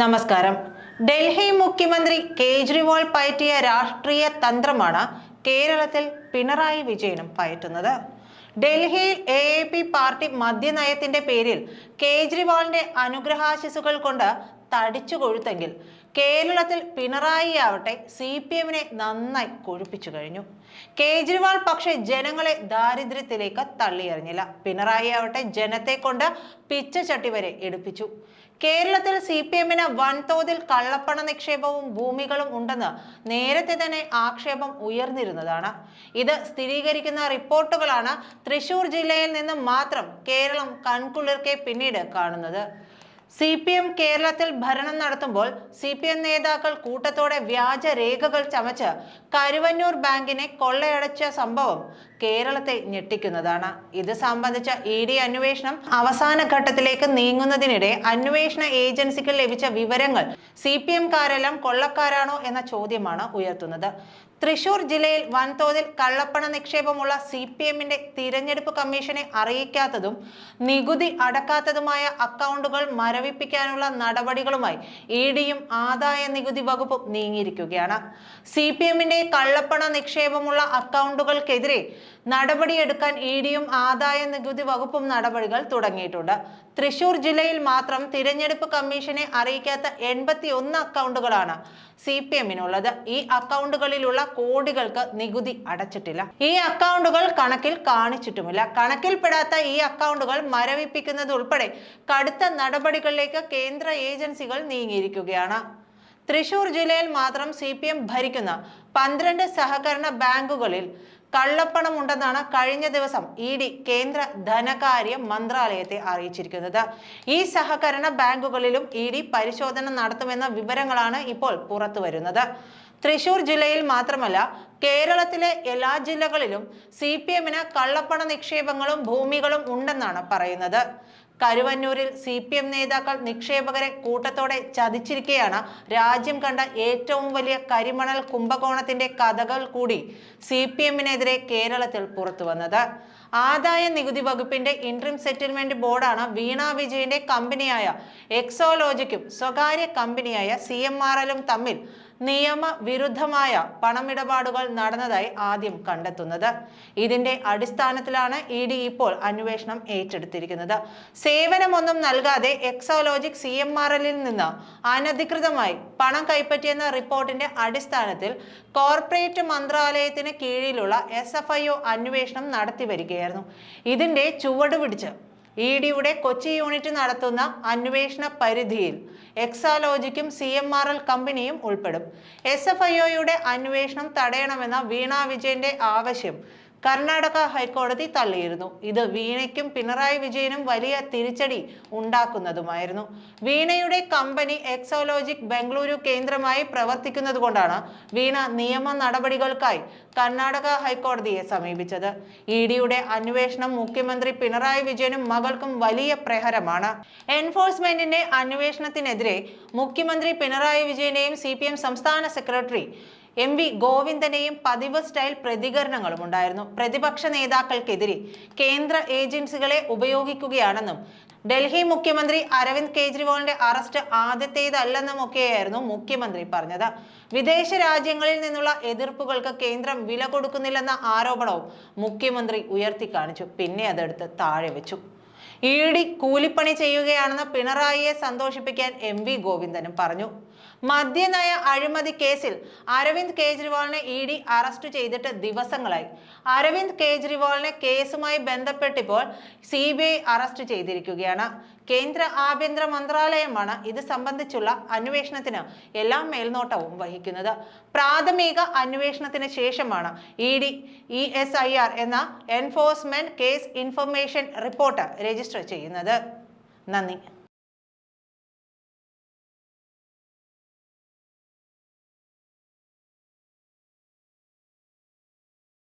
നമസ്കാരം. ഡൽഹി മുഖ്യമന്ത്രി കേജ്രിവാൾ പയറ്റിയ രാഷ്ട്രീയ തന്ത്രമാണ് കേരളത്തിൽ പിണറായി വിജയനും പയറ്റുന്നത്. ഡൽഹിയിൽ എ എ പി പാർട്ടി മദ്യനയത്തിന്റെ പേരിൽ കേജ്രിവാളിന്റെ അനുഗ്രഹാശിസുകൾ കൊണ്ട് തടിച്ചു കൊഴുത്തെങ്കിൽ കേരളത്തിൽ പിണറായി ആവട്ടെ സി പി എമ്മിനെ നന്നായി കൊഴുപ്പിച്ചു കഴിഞ്ഞു. കേജ്രിവാൾ പക്ഷേ ജനങ്ങളെ ദാരിദ്ര്യത്തിലേക്ക് തള്ളിയെറിഞ്ഞില്ല. പിണറായി ആവട്ടെ ജനത്തെ കൊണ്ട് പിച്ചച്ചട്ടി വരെ എടുപ്പിച്ചു. കേരളത്തിൽ സി പി എമ്മിന് വൻതോതിൽ കള്ളപ്പണ നിക്ഷേപവും ഭൂമികളും ഉണ്ടെന്ന് നേരത്തെ തന്നെ ആക്ഷേപം ഉയർന്നിരുന്നതാണ്. ഇത് സ്ഥിരീകരിക്കുന്ന റിപ്പോർട്ടുകളാണ് തൃശൂർ ജില്ലയിൽ നിന്ന് മാത്രം കേരളം കൺകുളിർക്കെ പിന്നീട് കാണുന്നത്. സി പി എം കേരളത്തിൽ ഭരണം നടത്തുമ്പോൾ സി പി എം നേതാക്കൾ കൂട്ടത്തോടെ വ്യാജ രേഖകൾ ചമച്ച് കരുവന്നൂർ ബാങ്കിനെ കൊള്ളയടച്ച സംഭവം കേരളത്തെ ഞെട്ടിക്കുന്നതാണ്. ഇത് സംബന്ധിച്ച ഇ ഡി അന്വേഷണം അവസാന ഘട്ടത്തിലേക്ക് നീങ്ങുന്നതിനിടെ അന്വേഷണ ഏജൻസിക്ക് ലഭിച്ച വിവരങ്ങൾ സി പി എംകാരെല്ലാം കൊള്ളക്കാരാണോ എന്ന ചോദ്യമാണ് ഉയർത്തുന്നത്. തൃശൂർ ജില്ലയിൽ വൻതോതിൽ കള്ളപ്പണ നിക്ഷേപമുള്ള സി പി എമ്മിന്റെ തിരഞ്ഞെടുപ്പ് കമ്മീഷനെ അറിയിക്കാത്തതും നികുതി അടക്കാത്തതുമായ അക്കൗണ്ടുകൾ മരവിപ്പിക്കാനുള്ള നടപടികളുമായി ഇ ഡിയും ആദായ നികുതി വകുപ്പും നീങ്ങിയിരിക്കുകയാണ്. സി പി എമ്മിന്റെ കള്ളപ്പണ നിക്ഷേപമുള്ള അക്കൗണ്ടുകൾക്കെതിരെ നടപടിയെടുക്കാൻ ഇ ഡിയും ആദായ നികുതി വകുപ്പും നടപടികൾ തുടങ്ങിയിട്ടുണ്ട്. തൃശൂർ ജില്ലയിൽ മാത്രം തിരഞ്ഞെടുപ്പ് കമ്മീഷനെ അറിയിക്കാത്ത എൺപത്തി ഒന്ന് അക്കൗണ്ടുകളാണ് സി പി എമ്മിനുള്ളത്. ഈ അക്കൗണ്ടുകളിലുള്ള കോടികൾക്ക് നികുതി അടച്ചിട്ടില്ല. ഈ അക്കൗണ്ടുകൾ കണക്കിൽ കാണിച്ചിട്ടുമില്ല. കണക്കിൽപ്പെടാത്ത ഈ അക്കൗണ്ടുകൾ മരവിപ്പിക്കുന്നത് ഉൾപ്പെടെ കടുത്ത നടപടികളിലേക്ക് കേന്ദ്ര ഏജൻസികൾ നീങ്ങിയിരിക്കുകയാണ്. തൃശൂർ ജില്ലയിൽ മാത്രം സി പി എം ഭരിക്കുന്ന പന്ത്രണ്ട് സഹകരണ ബാങ്കുകളിൽ കള്ളപ്പണമുണ്ടെന്നാണ് കഴിഞ്ഞ ദിവസം ഇ ഡി കേന്ദ്ര ധനകാര്യ മന്ത്രാലയത്തെ അറിയിച്ചിരിക്കുന്നത്. ഈ സഹകരണ ബാങ്കുകളിലും ഇ ഡി പരിശോധന നടത്തുമെന്ന വിവരങ്ങളാണ് ഇപ്പോൾ പുറത്തു വരുന്നത് തൃശൂർ ജില്ലയിൽ മാത്രമല്ല കേരളത്തിലെ എല്ലാ ജില്ലകളിലും സി പി എമ്മിന് കള്ളപ്പണ നിക്ഷേപങ്ങളും ഭൂമികളും ഉണ്ടെന്നാണ് പറയുന്നത്. കരുവന്നൂരിൽ സി പി എം നേതാക്കൾ നിക്ഷേപകരെ കൂട്ടത്തോടെ ചതിച്ചിരിക്കെയാണ് രാജ്യം കണ്ട ഏറ്റവും വലിയ കരിമണൽ കുംഭകോണത്തിന്റെ കഥകൾ കൂടി സി പി എമ്മിനെതിരെ കേരളത്തിൽ പുറത്തു വന്നത്. ആദായ നികുതി വകുപ്പിന്റെ ഇൻട്രീം സെറ്റിൽമെന്റ് ബോർഡാണ് വീണ വിജയന്റെ കമ്പനിയായ എക്സോലോജിക്കും സ്വകാര്യ കമ്പനിയായ സി എം ആർ എല്ലും തമ്മിൽ നിയമവിരുദ്ധമായ പണമിടപാടുകൾ നടന്നതായി ആദ്യം കണ്ടെത്തുന്നത്. ഇതിന്റെ അടിസ്ഥാനത്തിലാണ് ഇ ഡി ഇപ്പോൾ അന്വേഷണം ഏറ്റെടുത്തിരിക്കുന്നത്. സേവനമൊന്നും നൽകാതെ എക്സോലോജിക് സി എം ആർ എല്ലിൽ നിന്ന് അനധികൃതമായി പണം കൈപ്പറ്റിയെന്ന റിപ്പോർട്ടിന്റെ അടിസ്ഥാനത്തിൽ കോർപ്പറേറ്റ് മന്ത്രാലയത്തിന് കീഴിലുള്ള എസ് എഫ് ഐ ഒ അന്വേഷണം നടത്തി വരികയായിരുന്നു. ഇതിന്റെ ചുവട് പിടിച്ച് ഇ ഡിയുടെ കൊച്ചി യൂണിറ്റ് നടത്തുന്ന അന്വേഷണ പരിധിയിൽ എക്സാലോജിക്കും സി എം ആർ എൽ കമ്പനിയും ഉൾപ്പെടും. എസ് എഫ് ഐ ഒയുടെ അന്വേഷണം തടയണമെന്ന വീണ വിജയന്റെ ആവശ്യം കർണാടക ഹൈക്കോടതി തള്ളിയിരുന്നു. ഇത് വീണയ്ക്കും പിണറായി വിജയനും വലിയ തിരിച്ചടി ഉണ്ടാക്കുന്നതുമായിരുന്നു. വീണയുടെ കമ്പനി എക്സോലോജിക് ബംഗളൂരു കേന്ദ്രമായി പ്രവർത്തിക്കുന്നത് കൊണ്ടാണ് വീണ നിയമ നടപടികൾക്കായി കർണാടക ഹൈക്കോടതിയെ സമീപിച്ചത്. ഇ ഡിയുടെ അന്വേഷണം മുഖ്യമന്ത്രി പിണറായി വിജയനും മകൾക്കും വലിയ പ്രഹരമാണ്. എൻഫോഴ്സ്മെന്റിന്റെ അന്വേഷണത്തിനെതിരെ മുഖ്യമന്ത്രി പിണറായി വിജയനെയും സി സംസ്ഥാന സെക്രട്ടറി എം വി ഗോവിന്ദനെയും പതിവ് സ്റ്റൈൽ പ്രതികരണങ്ങളും ഉണ്ടായിരുന്നു. പ്രതിപക്ഷ നേതാക്കൾക്കെതിരെ കേന്ദ്ര ഏജൻസികളെ ഉപയോഗിക്കുകയാണെന്നും ഡൽഹി മുഖ്യമന്ത്രി അരവിന്ദ് കെജ്രിവാളിന്റെ അറസ്റ്റ് ആദ്യത്തേതല്ലെന്നും ഒക്കെയായിരുന്നു മുഖ്യമന്ത്രി പറഞ്ഞത്. വിദേശ രാജ്യങ്ങളിൽ നിന്നുള്ള എതിർപ്പുകൾക്ക് കേന്ദ്രം വില കൊടുക്കുന്നില്ലെന്ന ആരോപണവും മുഖ്യമന്ത്രി ഉയർത്തി കാണിച്ചു പിന്നെ അതെടുത്ത് താഴെ വെച്ചു. ഇ ഡി കൂലിപ്പണി ചെയ്യുകയാണെന്ന് പിണറായിയെ സന്തോഷിപ്പിക്കാൻ എം വി ഗോവിന്ദനും പറഞ്ഞു. മദ്യനയ അഴിമതി കേസിൽ അരവിന്ദ് കെജ്രിവാളിനെ ഇ ഡി അറസ്റ്റ് ചെയ്തിട്ട് ദിവസങ്ങളായി. അരവിന്ദ് കെജ്രിവാളിനെ കേസുമായി ബന്ധപ്പെട്ടിപ്പോൾ സി ബി ഐ അറസ്റ്റ് ചെയ്തിരിക്കുകയാണ്. കേന്ദ്ര ആഭ്യന്തര മന്ത്രാലയമാണ് ഇത് സംബന്ധിച്ചുള്ള അന്വേഷണത്തിന് എല്ലാ മേൽനോട്ടവും വഹിക്കുന്നത്. പ്രാഥമിക അന്വേഷണത്തിന് ശേഷമാണ് E D E S I R എന്ന enforcement case information report register ചെയ്യുന്നത്. നന്ദി.